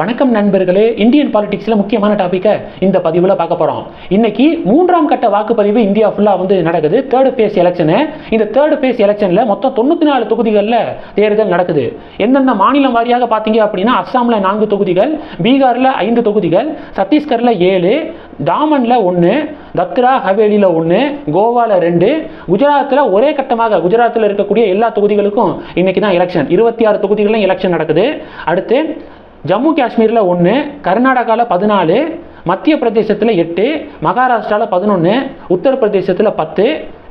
வணக்கம் நண்பர்களே இந்தியன் பாலிடிக்ஸில் முக்கியமான டாப்பிக்கை இந்த பதிவில் பார்க்க போகிறோம் இன்னைக்கு மூன்றாம் கட்ட வாக்குப்பதிவு இந்தியா ஃபுல்லாக வந்து நடக்குது. தேர்டு ஃபேஸ் எலெக்ஷனு இந்த தேர்டு ஃபேஸ் எலெக்ஷனில் மொத்தம் தொண்ணூற்றி நாலு தொகுதிகளில் தேர்தல் நடக்குது. எந்தெந்த மாநிலம் வாரியாக பார்த்தீங்க அப்படின்னா அஸ்ஸாமில் நான்கு தொகுதிகள் பீகாரில் ஐந்து தொகுதிகள் சத்தீஸ்கரில் ஏழு டாமனில் ஒன்று தத்ரா ஹவேலியில் ஒன்று கோவாவில் ரெண்டு குஜராத்தில் ஒரே கட்டமாக குஜராத்தில் இருக்கக்கூடிய எல்லா தொகுதிகளுக்கும் இன்னைக்கு தான் எலெக்ஷன் இருபத்தி ஆறு தொகுதிகளிலும் எலெக்ஷன் நடக்குது. அடுத்து ஜம்மு காஷ்மீரில் ஒன்று கர்நாடகாவில் பதினாலு மத்திய பிரதேசத்தில் எட்டு மகாராஷ்டிராவில் பதினொன்று உத்தரப்பிரதேசத்தில் பத்து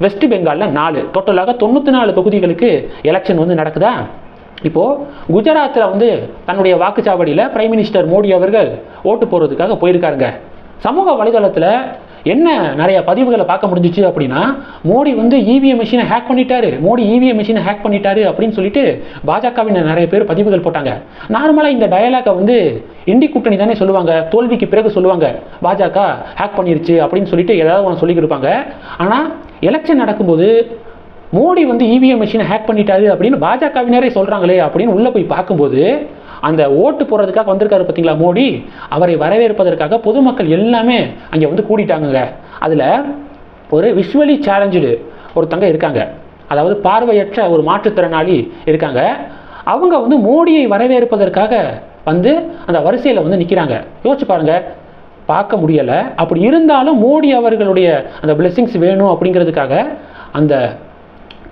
வெஸ்ட் பெங்காலில் நாலு. டோட்டலாக தொண்ணூற்றி நாலு தொகுதிகளுக்கு எலெக்ஷன் வந்து நடக்குதா? இப்போது குஜராத்தில் வந்து தன்னுடைய வாக்குச்சாவடியில் பிரைம் மினிஸ்டர் மோடி அவர்கள் ஓட்டு போடுறதுக்காக போயிருக்காருங்க. சமூக வலைதளத்தில் என்ன நிறைய பதிவுகளை பார்க்க முடிஞ்சிச்சு அப்படின்னா மோடி வந்து இவிஎம் மிஷினை ஹேக் பண்ணிட்டாரு. மோடி இவிஎம் மிஷினை ஹேக் பண்ணிட்டாரு அப்படின்னு சொல்லிட்டு பாஜகவினர் நிறைய பேர் பதிவுகள் போட்டாங்க. நார்மலாக இந்த டயலாகை வந்து இண்டி கூட்டணி தானே சொல்லுவாங்க. தோல்விக்கு பிறகு சொல்லுவாங்க. பாஜக ஹேக் பண்ணிருச்சு அப்படின்னு சொல்லிட்டு ஏதாவது ஒன்று சொல்லிக்கிட்டு இருப்பாங்க. ஆனால் எலெக்ஷன் நடக்கும்போது மோடி வந்து இவிஎம் மிஷினை ஹேக் பண்ணிட்டாரு அப்படின்னு பாஜகவினரே சொல்கிறாங்களே அப்படின்னு உள்ளே போய் பார்க்கும்போது அந்த ஓட்டு போடுறதுக்காக வந்திருக்காரு பார்த்தீங்களா மோடி? அவரை வரவேற்பதற்காக பொதுமக்கள் எல்லாமே அங்கே வந்து கூடிட்டாங்கங்க. அதில் ஒரு விஷுவலி சேலஞ்சு ஒருத்தங்க இருக்காங்க. அதாவது பார்வையற்ற ஒரு மாற்றுத்திறனாளி இருக்காங்க. அவங்க வந்து மோடியை வரவேற்பதற்காக வந்து அந்த வரிசையில் வந்து நிற்கிறாங்க யோசிச்சு பாருங்க. பார்க்க முடியலை. அப்படி இருந்தாலும் மோடி அவர்களுடைய அந்த பிளெஸ்ஸிங்ஸ் வேணும் அப்படிங்கிறதுக்காக அந்த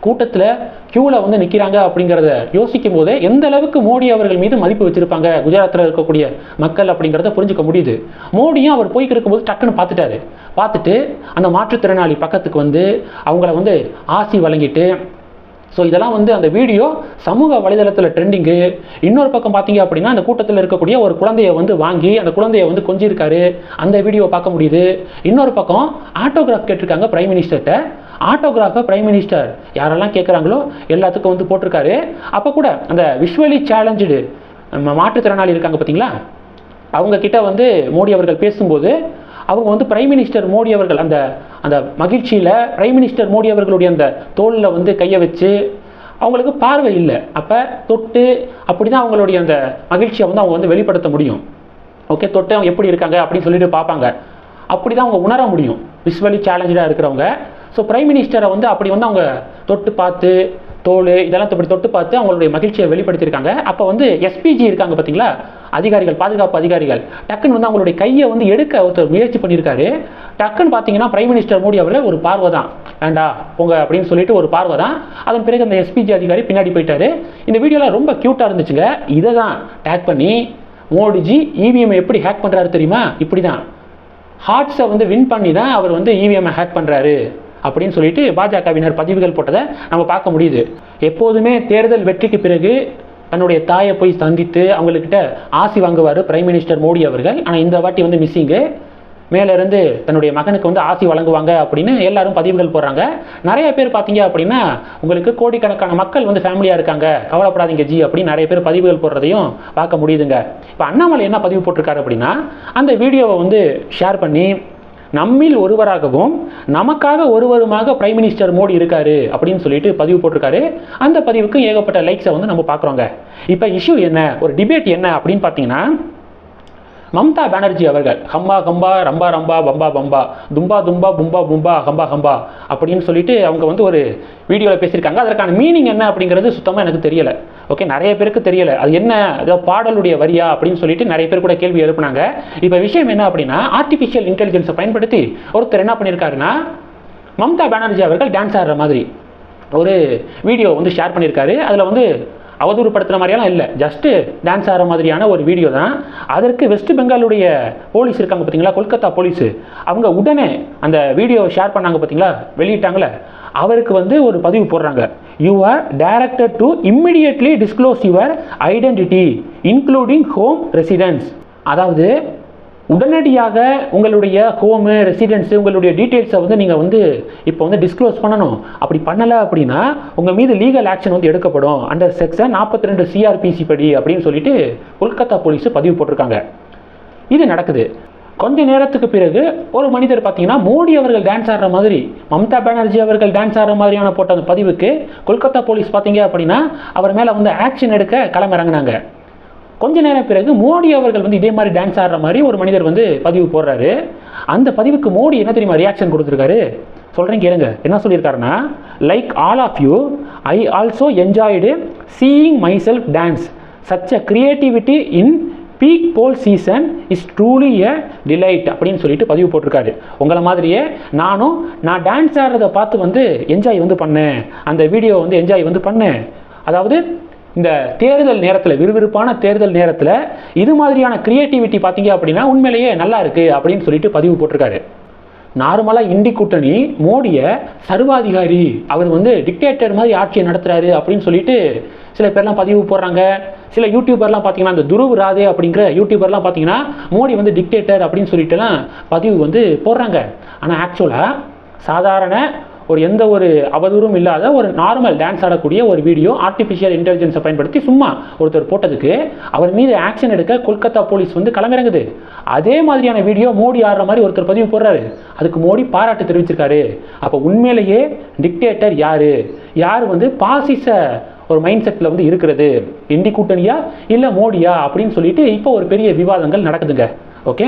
கூட்டத்தில் க்யூவில் வந்து நிற்கிறாங்க அப்படிங்கிறத யோசிக்கும் போதே எந்த அளவுக்கு மோடி அவர்கள் மீது மதிப்பு வச்சிருப்பாங்க? குஜராத்தில் இருக்கக்கூடிய மக்கள் அப்படிங்கிறத புரிஞ்சுக்க முடியுது. மோடியும் அவர் போய்க்கு இருக்கும்போது டக்குன்னு பார்த்துட்டாரு. பார்த்துட்டு அந்த மாற்றுத்திறனாளி பக்கத்துக்கு வந்து அவங்கள வந்து ஆசி வழங்கிட்டு ஸோ இதெல்லாம் வந்து அந்த வீடியோ சமூக வலைதளத்தில் ட்ரெண்டிங்கு இன்னொரு பக்கம் பார்த்தீங்க அப்படின்னா அந்த கூட்டத்தில் இருக்கக்கூடிய ஒரு குழந்தைய வந்து வாங்கி அந்த குழந்தைய வந்து கொஞ்சிருக்காரு. அந்த வீடியோவை பார்க்க முடியுது. இன்னொரு பக்கம் ஆட்டோகிராஃப் கேட்டிருக்காங்க பிரைம் மினிஸ்டர்கிட்ட ஆட்டோகிராஃபை பிரைம் மினிஸ்டர் யாரெல்லாம் கேட்குறாங்களோ எல்லாத்துக்கும் வந்து போட்டிருக்காரு. அப்போ கூட அந்த விஷுவலி சேலஞ்சு மாற்றுத்திறனாளி இருக்காங்க பார்த்தீங்களா அவங்க கிட்ட வந்து மோடி அவர்கள் பேசும்போது அவங்க வந்து பிரைம் மினிஸ்டர் மோடி அவர்கள் அந்த அந்த மகிழ்ச்சியில் பிரைம் மினிஸ்டர் மோடி அவர்களுடைய அந்த தோளில் வந்து கையை வச்சு அவங்களுக்கு பார்வை இல்லை. அப்போ தொட்டு அப்படி தான் அவங்களுடைய அந்த மகிழ்ச்சியை வந்து அவங்க வந்து வெளிப்படுத்த முடியும். ஓகே தொட்டு அவங்க எப்படி இருக்காங்க அப்படின்னு சொல்லிட்டு பார்ப்பாங்க. அப்படி தான் அவங்க உணர முடியும். விஷுவலி சேலஞ்சாக இருக்கிறவங்க. ஸோ பிரைம் மினிஸ்டரை வந்து அப்படி வந்து அவங்க தொட்டு பார்த்து தோல் இதெல்லாம் இப்படி தொட்டு பார்த்து அவங்களுடைய மகிழ்ச்சியை வெளிப்படுத்தியிருக்காங்க. அப்போ வந்து எஸ்பிஜி இருக்காங்க பார்த்தீங்களா அதிகாரிகள் பாதுகாப்பு அதிகாரிகள். டக்குன்னு வந்து அவங்களுடைய கையை வந்து எடுக்க ஒருத்தர் முயற்சி பண்ணியிருக்காரு. டக்குன்னு பார்த்தீங்கன்னா பிரைம் மினிஸ்டர் மோடி அவர்கள் ஒரு பார்வை தான் வேண்டா போங்க அப்படின்னு சொல்லிட்டு ஒரு பார்வை தான் அதன் பிறகு அந்த எஸ்பிஜி அதிகாரி பின்னாடி போயிட்டாரு. இந்த வீடியோலாம் ரொம்ப க்யூட்டாக இருந்துச்சுங்க. இதை தான் டேக் பண்ணி மோடிஜி இவிஎம் எப்படி ஹேக் பண்ணுறாரு தெரியுமா? இப்படி தான் ஹார்ட்ஸை வந்து வின் பண்ணி தான் அவர் வந்து இவிஎம்ஐ ஹேக் பண்ணுறாரு அப்படின்னு சொல்லிட்டு பாஜகவினர் பதிவுகள் போட்டதை நம்ம பார்க்க முடியுது. எப்போதுமே தேர்தல் வெற்றிக்கு பிறகு தன்னுடைய தாயை போய் சந்தித்து அவங்கக்கிட்ட ஆசி வாங்குவார் பிரைம் மினிஸ்டர் மோடி அவர்கள். ஆனால் இந்த வாட்டி வந்து மிஸ்ஸிங்கு மேலேருந்து தன்னுடைய மகனுக்கு வந்து ஆசி வழங்குவாங்க அப்படின்னு எல்லாரும் பதிவுகள் போடுறாங்க. நிறைய பேர் பார்த்தீங்க அப்படின்னா உங்களுக்கு கோடிக்கணக்கான மக்கள் வந்து ஃபேமிலியாக இருக்காங்க. கவலைப்படாதீங்க ஜி அப்படின்னு நிறைய பேர் பதிவுகள் போடுறதையும் பார்க்க முடியுதுங்க. இப்போ அண்ணாமலை என்ன பதிவு போட்டிருக்காரு அப்படின்னா அந்த வீடியோவை வந்து ஷேர் பண்ணி நம்மில் ஒருவராகவும் நமக்காக ஒருவருமாக பிரைம் மினிஸ்டர் மோடி இருக்காரு அப்படின்னு சொல்லிட்டு பதிவு போட்டிருக்காரு. அந்த பதிவுக்கு ஏகப்பட்ட லைக்ஸை வந்து நம்ம பார்க்குறோங்க. இப்போ இஷ்யூ என்ன? ஒரு டிபேட் என்ன அப்படின்னு பார்த்தீங்கன்னா மம்தா பானர்ஜி அவர்கள் ஹம்பா ஹம்பா ரம்பா ரம்பா பம்பா பம்பா தும்பா தும்பா பும்பா பும்பா ஹம்பா ஹம்பா அப்படின்னு சொல்லிட்டு அவங்க வந்து ஒரு வீடியோவில் பேசியிருக்காங்க. அதற்கான மீனிங் என்ன அப்படிங்கிறது சுத்தமாக எனக்கு தெரியலை. ஓகே நிறைய பேருக்கு தெரியலை. அது என்ன? ஏதோ பாடலுடைய வரியா அப்படின்னு சொல்லிட்டு நிறைய பேர் கூட கேள்வி எழுப்புனாங்க. இப்போ விஷயம் என்ன அப்படின்னா ஆர்டிஃபிஷியல் இன்டெலிஜென்ஸை பயன்படுத்தி ஒருத்தர் என்ன பண்ணியிருக்காருன்னா மம்தா பானர்ஜி அவர்கள் டான்ஸ் ஆடுற மாதிரி ஒரு வீடியோ வந்து ஷேர் பண்ணியிருக்காரு. அதில் வந்து அவதூறுப்படுத்துகிற மாதிரியெல்லாம் இல்லை. ஜஸ்ட்டு டான்ஸ் ஆகிற மாதிரியான ஒரு வீடியோ தான். அதற்கு வெஸ்ட் பெங்காலுடைய போலீஸ் இருக்காங்க பார்த்தீங்களா கொல்கத்தா போலீஸு அவங்க உடனே அந்த வீடியோவை ஷேர் பண்ணாங்க பார்த்தீங்களா வெளியிட்டாங்களே அவருக்கு வந்து ஒரு பதிவு போடுறாங்க. You are directed to immediately disclose your identity including home residence அதாவது உடனடியாக உங்களுடைய ஹோமு ரெசிடென்ஸு உங்களுடைய டீட்டெயில்ஸை வந்து நீங்கள் வந்து இப்போ வந்து டிஸ்க்ளோஸ் பண்ணணும். அப்படி பண்ணலை அப்படின்னா உங்கள் மீது லீகல் ஆக்ஷன் வந்து எடுக்கப்படும். அண்டர் செக்ஷன் நாற்பத்தி ரெண்டு சிஆர்பிசி படி அப்படின்னு சொல்லிட்டு கொல்கத்தா போலீஸ் பதிவு போட்டிருக்காங்க. இது நடக்குது. கொஞ்ச நேரத்துக்கு பிறகு ஒரு மனிதர் பார்த்தீங்கன்னா மோடி அவர்கள் டான்ஸ் ஆடுற மாதிரி மம்தா பானர்ஜி அவர்கள் டான்ஸ் ஆடுற மாதிரியான போட்ட அந்த பதிவுக்கு கொல்கத்தா போலீஸ் பார்த்தீங்க அப்படின்னா அவர் மேலே வந்து ஆக்ஷன் எடுக்க களமிறங்கினாங்க. கொஞ்ச நேரம் பிறகு மோடி அவர்கள் வந்து இதே மாதிரி டான்ஸ் ஆடுற மாதிரி ஒரு மனிதர் வந்து பதிவு போடுறாரு. அந்த பதிவுக்கு மோடி என்ன தெரியுமா ரியாக்ஷன் கொடுத்துருக்காரு? சொல்கிறேன் கேளுங்க. என்ன சொல்லியிருக்காருன்னா like all of you I also enjoyed seeing myself dance such a creativity in peak poll season is truly a delight அப்படின்னு சொல்லிட்டு பதிவு போட்டிருக்காரு. உங்களை மாதிரியே நானும் நான் டான்ஸ் ஆடுறதை பார்த்து வந்து என்ஜாய் வந்து பண்ணேன். அந்த வீடியோ வந்து என்ஜாய் வந்து பண்ணேன். அதாவது இந்த தேர்தல் நேரத்தில் விறுவிறுப்பான தேர்தல் நேரத்தில் இது மாதிரியான கிரியேட்டிவிட்டி பார்த்தீங்க அப்படின்னா உண்மையிலேயே நல்லா இருக்குது அப்படின்னு சொல்லிட்டு பதிவு போட்டிருக்காரு. நார்மலாக இந்தி கூட்டணி மோடியை சர்வாதிகாரி அவர் வந்து டிக்டேட்டர் மாதிரி ஆட்சியை நடத்துகிறாரு அப்படின்னு சொல்லிட்டு சில பேர்லாம் பதிவு போடுறாங்க. சில யூடியூபர்லாம் பார்த்தீங்கன்னா அந்த துருவ் ராதே அப்படிங்கிற யூடியூபர்லாம் பார்த்தீங்கன்னா மோடி வந்து டிக்டேட்டர் அப்படின்னு சொல்லிட்டுலாம் பதிவு வந்து போடுறாங்க. ஆனால் ஆக்சுவலாக சாதாரண ஒரு எந்த ஒரு அவதூறும் இல்லாத ஒரு நார்மல் டான்ஸ் ஆடக்கூடிய ஒரு வீடியோ ஆர்டிஃபிஷியல் இன்டெலிஜென்ஸை பயன்படுத்தி சும்மா ஒருத்தர் போட்டதுக்கு அவர் மீது ஆக்ஷன் எடுக்க கொல்கத்தா போலீஸ் வந்து களமிறங்குது. அதே மாதிரியான வீடியோ மோடி ஆடுற மாதிரி ஒருத்தர் பதிவு போடுறாரு. அதுக்கு மோடி பாராட்டு தெரிவிச்சிருக்காரு. அப்போ உண்மையிலேயே டிக்டேட்டர் யார்? யார் வந்து பாசிச ஒரு மைண்ட் செட்டில் வந்து இருக்கிறது? இண்டி கூட்டணியா? இல்லை மோடியா? அப்படின்னு சொல்லிட்டு இப்போ ஒரு பெரிய விவாதங்கள் நடக்குதுங்க. ஓகே